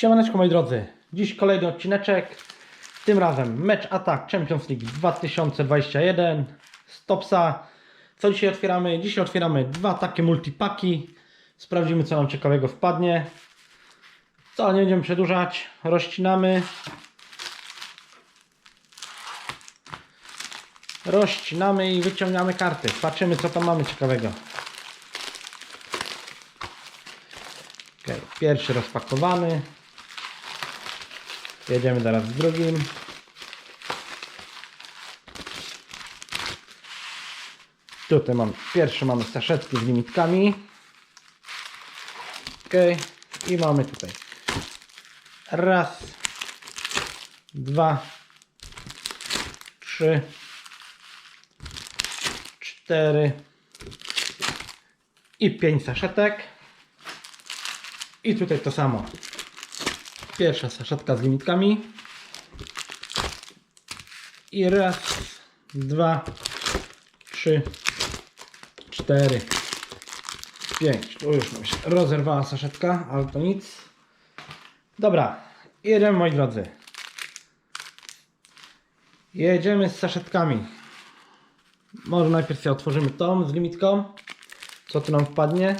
Siemaneczko moi drodzy, dziś kolejny odcineczek, tym razem mecz Attack Champions League 2021 Stopsa. Co dzisiaj otwieramy? Dzisiaj otwieramy dwa takie multipaki, sprawdzimy co nam ciekawego wpadnie. Co, nie będziemy przedłużać, rozcinamy. Rozcinamy i wyciągamy karty, patrzymy co tam mamy ciekawego. Okay, pierwszy rozpakowany. Jedziemy teraz z drugim. Tutaj mam pierwszy mamy saszetki z limitkami. Ok. I mamy tutaj raz, dwa, trzy, cztery i pięć saszetek. I tutaj to samo. Pierwsza saszetka z limitkami. I raz, dwa, trzy, cztery, pięć. Tu już się rozerwała saszetka, ale to nic. Dobra, jedziemy moi drodzy. Jedziemy z saszetkami. Może najpierw sobie otworzymy tą z limitką. Co tu nam wpadnie?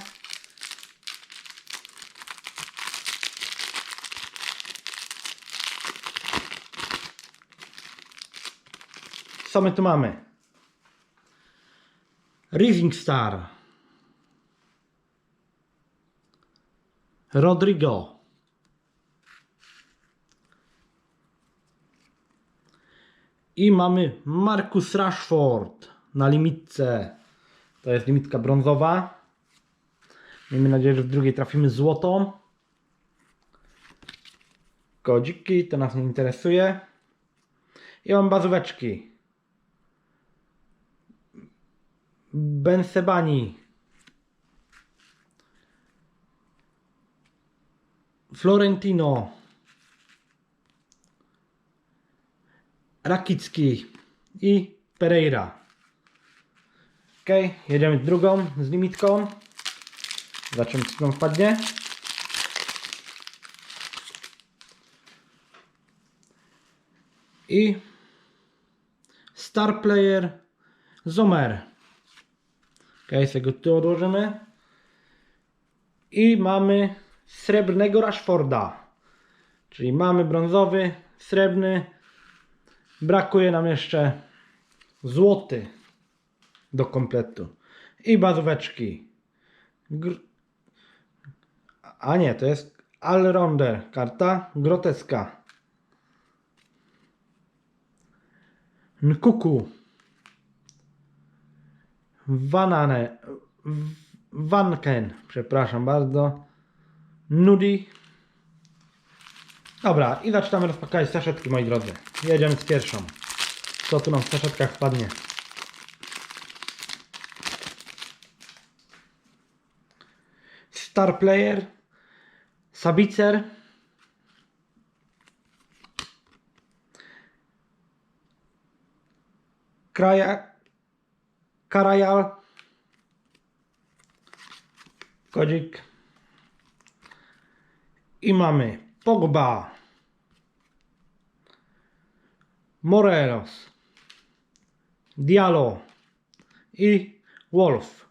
Co my tu mamy? Rising Star. Rodrigo. I mamy Marcus Rashford na limitce. To jest limitka brązowa. Miejmy nadzieję, że w drugiej trafimy złotą. Kodziki, to nas nie interesuje. I mam bazóweczki. Bensebani. Florentino. Rakicki i Pereira. Ok, jedziemy drugą z limitką. Zobaczymy co nam wpadnie. I Star Player Zomer. Ok, sobie go tu odłożymy. I mamy srebrnego Rashforda. Czyli mamy brązowy, srebrny. Brakuje nam jeszcze złoty do kompletu. I bazóweczki. Gr A nie, to jest Allrounder karta groteska. Nkuku. Vanane. Vanken, przepraszam bardzo. Nudi. Dobra, i zaczynamy rozpakować saszetki, moi drodzy. Jedziemy z pierwszą. Co tu nam w saszetkach wpadnie? Star Player. Sabicer. Kraja. Karajal. Kodzik. I mamy Pogba. Morelos. Diallo. I Wolf.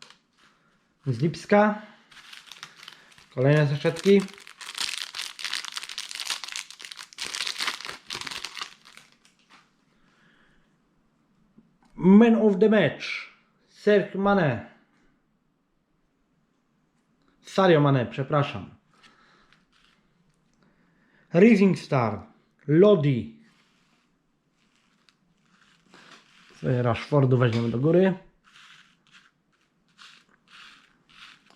Z Lipska. Kolejne saszetki. Man of the match. Sergio Mane. Sario Mane, przepraszam. Rising Star. Lodi. Rashfordu weźmiemy do góry.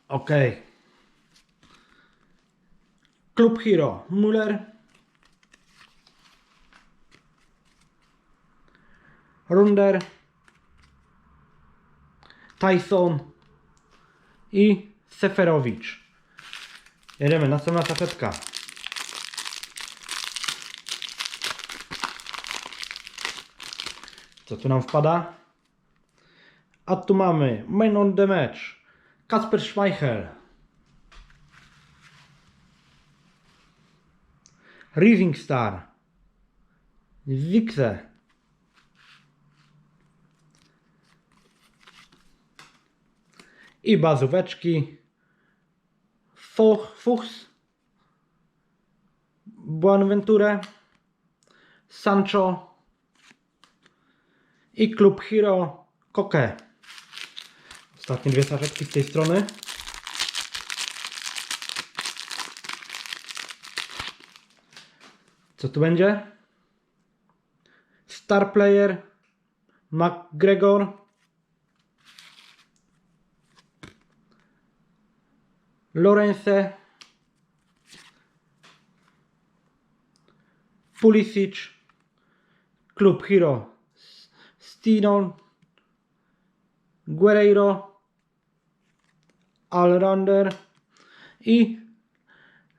Ok. Klub Hero. Müller. Runder. Tyson. I Seferowicz. Jedziemy, następna saszetka. Co tu nam wpada? A tu mamy Man on the Match. Kasper Schmeichel. Rising Star, Wixe, i bazóweczki, Fuch, Fuchs, Buenaventure, Sancho i Club Hero Koke. Ostatnie dwie saszetki z tej strony. Co tu będzie? Star Player, McGregor, Lorence, Pulisic, Club Hero, Stinon, Guerreiro, Allrounder i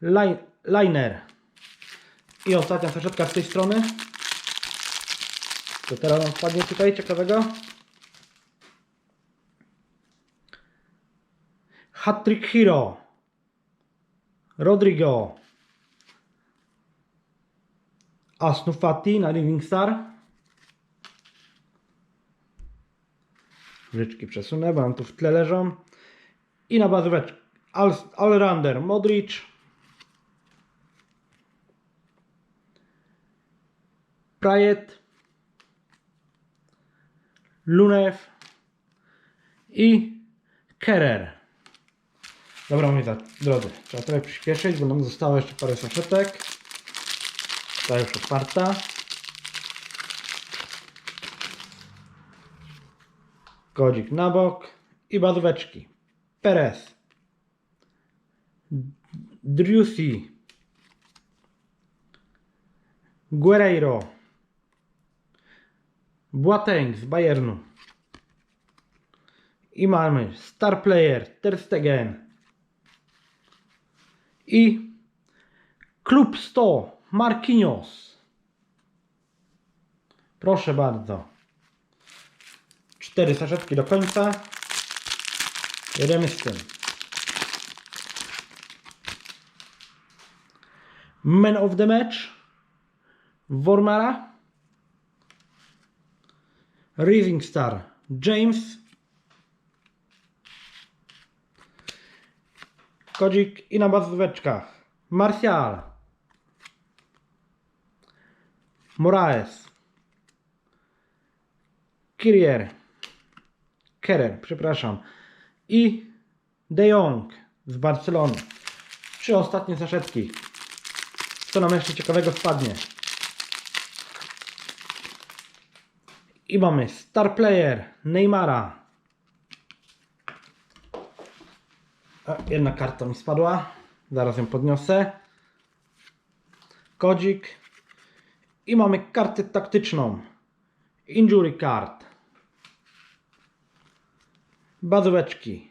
Li- Liner. I ostatnia saszetka z tej strony. Co teraz nam tutaj ciekawego? Hattrick Hero. Rodrigo. Asnufati na Living Star. Życzki przesunę, bo tu w tle leżą. I na bazóweczkę. All, Modric. Prajet. Lunev. I Kerer. Dobra, moi drodzy, trzeba trochę przyspieszyć, bo nam zostało jeszcze parę saszetek. Ta już otwarta. Kodzik na bok i bazóweczki. Perez. Driussi. Guerreiro. Boateng z Bayernu. I mamy Star Player, Ter Stegen. I Klub 100, Marquinhos. Proszę bardzo. Cztery saszetki do końca. Jedziemy z tym. Man of the match. Wormara. Rising Star. James. Kodzik i na bazóweczkach. Martial. Moraes. Kyrier. Kerer, przepraszam. I De Jong z Barcelony. Trzy ostatnie saszetki. Co nam jeszcze ciekawego wpadnie? I mamy Star Player Neymara. A, jedna karta mi spadła. Zaraz ją podniosę. Kodzik. I mamy kartę taktyczną. Injury card. Bazóweczki.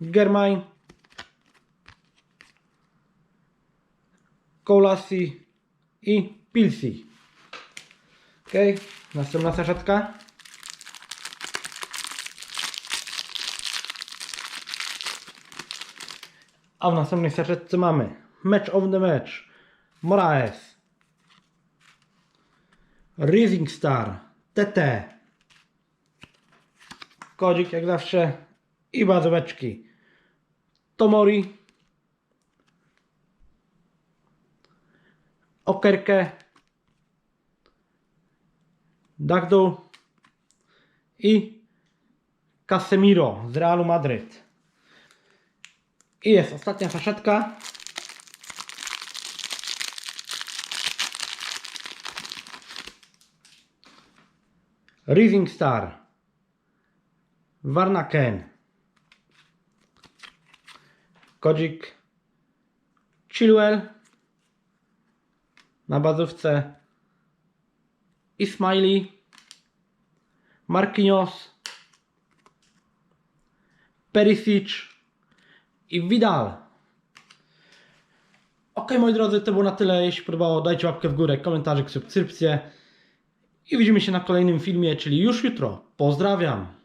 Germain. Kolasi i Pilsi. Ok, następna saszetka. A w następnej saszetce mamy. Match of the Match, Moraes, Rising Star, TT, kodzik jak zawsze. I bazóweczki. Tomori, Okerkę, Dagdu. I Casemiro z Realu Madryt. I jest ostatnia saszetka. Rising Star. Varnaken. Kodzik. Chilwell. Na bazówce. Ismaili. Marquinhos. Perisic i Vidal. Ok, moi drodzy, to było na tyle. Jeśli podobało, dajcie łapkę w górę, komentarze, subskrypcję. I widzimy się na kolejnym filmie, czyli już jutro. Pozdrawiam.